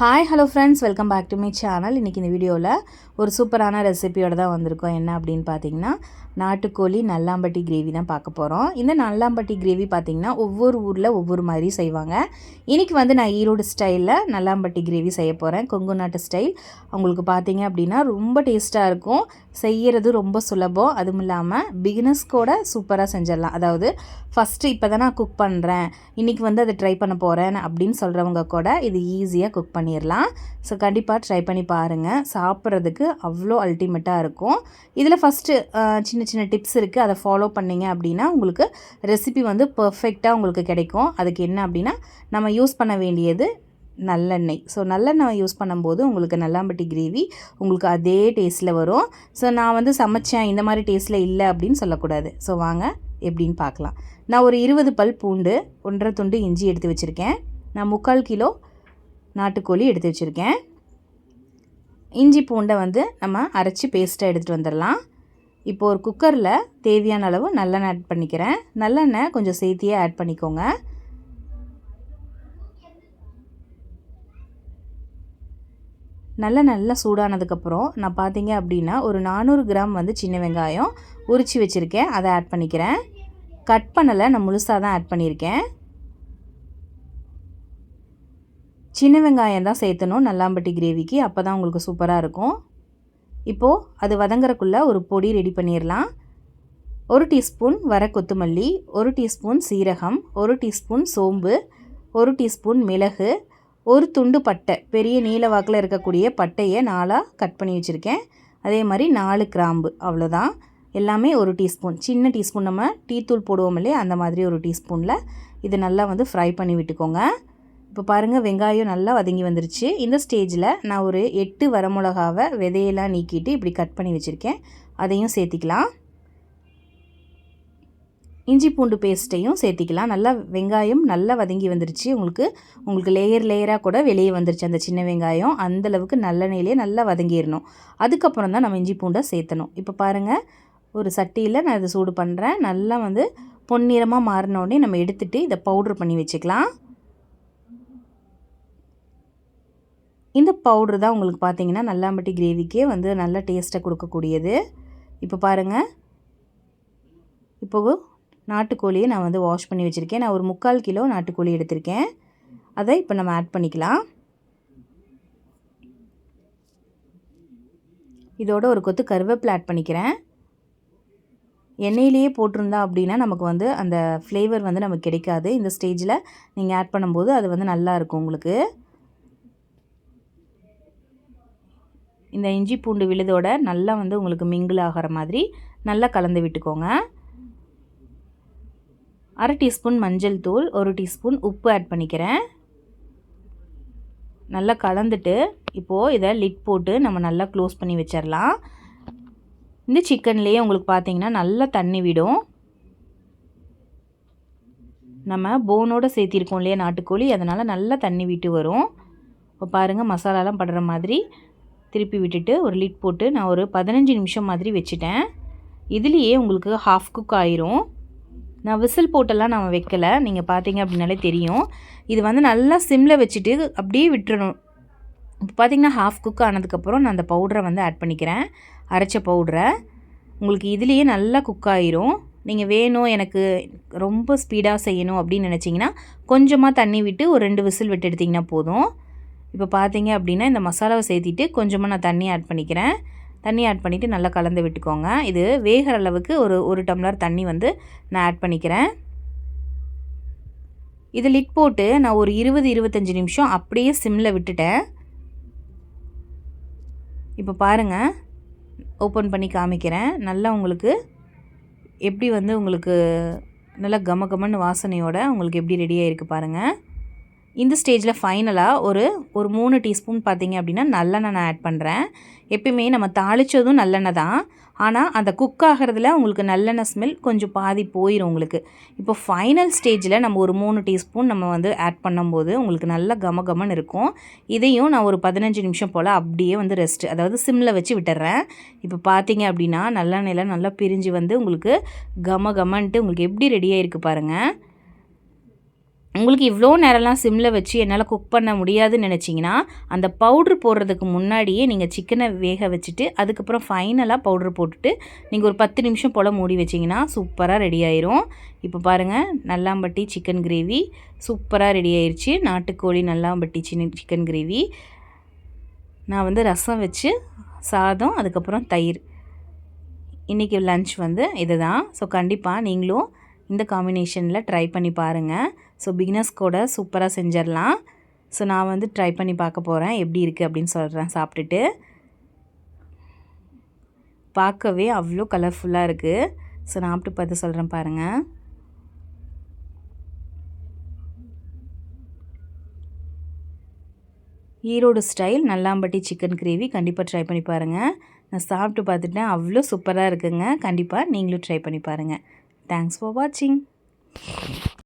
Hi hello friends welcome back to me channel இன்றைக்கி இந்த வீடியோவில் ஒரு சூப்பரான ரெசிபியோடு தான் வந்திருக்கோம். என்ன அப்படின்னு பார்த்தீங்கன்னா நாட்டுக்கோழி நல்லாம்பட்டி கிரேவி தான் பார்க்க போகிறோம் இந்த நல்லாம்பட்டி கிரேவி பார்த்திங்கன்னா ஒவ்வொரு ஊரில் ஒவ்வொரு மாதிரி செய்வாங்க. இன்றைக்கி வந்து நான் ஈரோடு ஸ்டைலில் நல்லாம்பட்டி கிரேவி செய்ய போகிறேன் கொங்கு நாட்டு ஸ்டைல் அவங்களுக்கு பார்த்தீங்க அப்படின்னா ரொம்ப டேஸ்ட்டாக இருக்கும். செய்கிறது ரொம்ப சுலபம். அதுவும் இல்லாமல் பிகினஸ் கூட சூப்பராக செஞ்சிடலாம். அதாவது ஃபஸ்ட்டு இப்போ தான் நான் குக் பண்ணுறேன் இன்றைக்கி வந்து அதை ட்ரை பண்ண போகிறேன் அப்படின்னு சொல்கிறவங்க கூட இது ஈஸியாக குக் பண்ணிடலாம் ஸோ கண்டிப்பாக ட்ரை பண்ணி பாருங்கள் சாப்பிட்றதுக்கு அவ்வளோ அல்டிமேட்டாக இருக்கும். இதில் ஃபஸ்ட்டு சின்ன சின்ன டிப்ஸ் இருக்குது அதை ஃபாலோ பண்ணிங்க அப்படின்னா உங்களுக்கு ரெசிபி வந்து பர்ஃபெக்டாக உங்களுக்கு கிடைக்கும். அதுக்கு என்ன அப்படின்னா நம்ம யூஸ் பண்ண வேண்டியது நல்லெண்ணெய். ஸோ நல்லெண்ணெய் யூஸ் பண்ணும்போது உங்களுக்கு நல்லாம்பட்டி கிரேவி உங்களுக்கு அதே டேஸ்ட்டில் வரும். ஸோ நான் வந்து சமைச்சேன் இந்த மாதிரி டேஸ்ட்டில் இல்லை அப்படின்னு சொல்லக்கூடாது. ஸோ வாங்க எப்படின்னு பார்க்கலாம் நான் ஒரு இருபது பல் பூண்டு ஒன்றரை துண்டு இஞ்சி எடுத்து வச்சுருக்கேன். நான் முக்கால் கிலோ நாட்டுக்கோழி எடுத்து வச்சுருக்கேன். இஞ்சி பூண்டை வந்து நம்ம அரைச்சி பேஸ்ட்டாக எடுத்துகிட்டு வந்துடலாம். இப்போ ஒரு குக்கரில் தேவையான அளவு நல்லெண்ணெய் ஆட் பண்ணிக்கிறேன். நல்லெண்ணெய் கொஞ்சம் சேர்த்தியே ஆட் பண்ணிக்கோங்க. நல்லா நல்லா சூடானதுக்கப்புறம் நான் பார்த்தீங்க அப்படின்னா ஒரு நானூறு கிராம் வந்து சின்ன வெங்காயம் உரித்து வச்சுருக்கேன். அதை ஆட் பண்ணிக்கிறேன். கட் பண்ணலை நான் முழுசாக தான் ஆட் பண்ணியிருக்கேன். சின்ன வெங்காயம் தான் சேர்த்தணும் நல்லாம்பட்டி கிரேவிக்கு அப்போ தான் உங்களுக்கு சூப்பராக இருக்கும். இப்போது அது வதங்குறக்குள்ளே ஒரு பொடி ரெடி பண்ணிடலாம் ஒரு டீஸ்பூன் வர கொத்தமல்லி ஒரு டீஸ்பூன் சீரகம் ஒரு டீஸ்பூன் சோம்பு ஒரு டீஸ்பூன் மிளகு ஒரு துண்டு பட்டை. பெரிய நீல வாக்கில் இருக்கக்கூடிய பட்டையை நாலாக கட் பண்ணி வச்சுருக்கேன். அதே மாதிரி நாலு கிராம்பு அவ்வளோதான். எல்லாமே ஒரு டீஸ்பூன் சின்ன டீஸ்பூன் நம்ம டீ தூள் போடுவோம் இல்லையா அந்த மாதிரி ஒரு டீஸ்பூனில் இது நல்லா வந்து ஃப்ரை பண்ணி விட்டுக்கோங்க. இப்போ பாருங்கள் வெங்காயம் நல்லா வதங்கி வந்துருச்சு. இந்த ஸ்டேஜில் நான் ஒரு எட்டு வரமிளகாவை விதையெல்லாம் நீக்கிட்டு இப்படி கட் பண்ணி வச்சுருக்கேன். அதையும் சேர்த்திக்கலாம். இஞ்சி பூண்டு பேஸ்ட்டையும் சேர்த்திக்கலாம். நல்லா வெங்காயம் நல்லா வதங்கி வந்துருச்சு. உங்களுக்கு உங்களுக்கு லேயர் லேயராக கூட வெளியே வந்துருச்சு. அந்த சின்ன வெங்காயம் அந்தளவுக்கு நல்லெண்ணெயிலே நல்லா வதங்கிடணும் அதுக்கப்புறம் தான் நம்ம இஞ்சி பூண்டை சேர்த்தணும். இப்போ பாருங்கள் ஒரு சட்டியில் நான் இதை சூடு பண்ணுறேன் நல்லா வந்து பொன்னிறமாக மாறினோடனே நம்ம எடுத்துகிட்டு இதை பவுட்ரு பண்ணி வச்சுக்கலாம். இந்த பவுட்ரு தான் உங்களுக்கு பார்த்தீங்கன்னா நல்லாம்பட்டி கிரேவிக்கே வந்து நல்ல டேஸ்ட்டை கொடுக்கக்கூடியது. இப்போ பாருங்கள் இப்போது நாட்டுக்கோழியை நான் வந்து வாஷ் பண்ணி வச்சுருக்கேன். நான் ஒரு முக்கால் கிலோ நாட்டுக்கோழி எடுத்திருக்கேன். அதை இப்போ நம்ம ஆட் பண்ணிக்கலாம். இதோட ஒரு கொத்து கருவேப்பிலை ஆட் பண்ணிக்கிறேன். எண்ணெயிலேயே போட்டிருந்தா அப்படின்னா நமக்கு வந்து அந்த ஃப்ளேவர் வந்து நமக்கு கிடைக்காது. இந்த ஸ்டேஜில் நீங்கள் ஆட் பண்ணும்போது அது வந்து நல்லா இருக்கும் உங்களுக்கு. இந்த இஞ்சி பூண்டு விழுதோட நல்லா வந்து உங்களுக்கு மிங்கிள் ஆகிற மாதிரி நல்லா கலந்து விட்டுக்கோங்க. அரை டீஸ்பூன் மஞ்சள் தூள் ஒரு டீஸ்பூன் உப்பு ஆட் பண்ணிக்கிறேன். நல்லா கலந்துட்டு இப்போது இதை லிட் போட்டு நம்ம நல்லா க்ளோஸ் பண்ணி வச்சிடலாம் இந்த சிக்கன்லேயே உங்களுக்கு பார்த்தீங்கன்னா நல்லா தண்ணி விடும். நம்ம போனோடு சேர்த்திருக்கோம் இல்லையா நாட்டுக்கோழி அதனால் நல்லா தண்ணி விட்டு வரும். இப்போ பாருங்கள் மசாலாலாம் படுற மாதிரி திருப்பி விட்டுட்டு ஒரு லிட் போட்டு நான் ஒரு பதினஞ்சு நிமிஷம் மாதிரி வச்சுட்டேன். இதுலேயே உங்களுக்கு ஹாஃப் குக் ஆயிரும். நான் விசில் போட்டெல்லாம் நான் வைக்கலை. நீங்கள் பார்த்தீங்க அப்படின்னாலே தெரியும். இது வந்து நல்லா சிம்மில் வச்சுட்டு அப்படியே விட்டுறணும். இப்போ பார்த்தீங்கன்னா ஹாஃப் குக் ஆனதுக்கப்புறம் நான் அந்த பவுடரை வந்து ஆட் பண்ணிக்கிறேன். அரைச்ச பவுடரை உங்களுக்கு இதுலேயே நல்லா குக் ஆயிரும். நீங்கள் வேணும் எனக்கு ரொம்ப ஸ்பீடாக செய்யணும் அப்படின்னு நினச்சிங்கன்னா கொஞ்சமாக தண்ணி விட்டு ஒரு ரெண்டு விசில் விட்டு எடுத்திங்கன்னா போதும். இப்போ பார்த்தீங்க அப்படின்னா இந்த மசாலாவை சேர்த்திட்டு கொஞ்சமாக நான் தண்ணி ஆட் பண்ணிக்கிறேன். தண்ணி ஆட் பண்ணிவிட்டு நல்லா கலந்து விட்டுக்கோங்க. இது வேகிற அளவுக்கு ஒரு ஒரு டம்ளர் தண்ணி வந்து நான் ஆட் பண்ணிக்கிறேன். இது லிட் போட்டு நான் ஒரு இருபது இருபத்தஞ்சி நிமிஷம் அப்படியே சிம்மில் விட்டுட்டேன். இப்போ பாருங்கள் ஓப்பன் பண்ணி காமிக்கிறேன். நல்லா உங்களுக்கு எப்படி வந்து உங்களுக்கு நல்லா கம கமன்னு வாசனையோட உங்களுக்கு எப்படி ரெடியாக இருக்குது பாருங்கள் இந்த ஸ்டேஜில் ஃபைனலாக ஒரு ஒரு மூணு டீஸ்பூன் பார்த்திங்க அப்படின்னா நல்லெண்ணெய் நான் ஆட் பண்ணுறேன் எப்பயுமே நம்ம தாளித்ததும் நல்லெண்ணெய் தான். ஆனால் அந்த குக் ஆகிறதுல உங்களுக்கு நல்லெண்ணெய் ஸ்மெல் கொஞ்சம் பாதி போயிடும் உங்களுக்கு. இப்போ ஃபைனல் ஸ்டேஜில் நம்ம ஒரு மூணு டீஸ்பூன் நம்ம வந்து ஆட் பண்ணும்போது உங்களுக்கு நல்ல கம கமன்னு இருக்கும். இதையும் நான் ஒரு பதினஞ்சு நிமிஷம் போல் அப்படியே வந்து ரெஸ்ட்டு அதாவது சிம்மில் வச்சு விட்டுறேன். இப்போ பார்த்தீங்க அப்படின்னா நல்லெண்ணெயில் நல்லா பிரிஞ்சு வந்து உங்களுக்கு கம கமன்ட்டு உங்களுக்கு எப்படி ரெடியாக இருக்குது பாருங்கள் உங்களுக்கு இவ்வளோ நேரம்லாம் சிம்மில் வச்சு என்னால் குக் பண்ண முடியாதுன்னு நினச்சிங்கன்னா அந்த பவுட்ரு போடுறதுக்கு முன்னாடியே நீங்கள் சிக்கனை வேக வச்சுட்டு அதுக்கப்புறம் ஃபைனலாக பவுட்ரு போட்டுட்டு நீங்கள் ஒரு பத்து நிமிஷம் போல் மூடி வச்சிங்கன்னா சூப்பராக ரெடி ஆயிரும். இப்போ பாருங்கள் நல்லாம்பட்டி சிக்கன் கிரேவி சூப்பராக ரெடி ஆயிடுச்சு நாட்டுக்கோழி நல்லாம்பட்டி சின்ன சிக்கன் கிரேவி நான் வந்து ரசம் வச்சு சாதம் அதுக்கப்புறம் தயிர். இன்றைக்கி லன்ச் வந்து இதுதான். ஸோ கண்டிப்பாக நீங்களும் இந்த காம்பினேஷனில் ட்ரை பண்ணி பாருங்கள் ஸோ பிகினர்ஸ் கூட சூப்பராக செஞ்சிடலாம். ஸோ நான் வந்து ட்ரை பண்ணி பார்க்க போகிறேன் எப்படி இருக்குது அப்படின்னு சொல்கிறேன் சாப்பிட்டுட்டு. பார்க்கவே அவ்வளோ கலர்ஃபுல்லாக இருக்குது ஸோ நான் சாப்பிட்டு பார்த்து சொல்கிறேன் பாருங்கள் Erode style Nallampatti chicken gravy கண்டிப்பாக ட்ரை பண்ணி பாருங்கள் நான் சாப்பிட்டு பார்த்துட்டேன். அவ்வளோ சூப்பராக இருக்குங்க. கண்டிப்பாக நீங்களும் ட்ரை பண்ணி பாருங்கள் தேங்க்ஸ் ஃபார் வாட்சிங்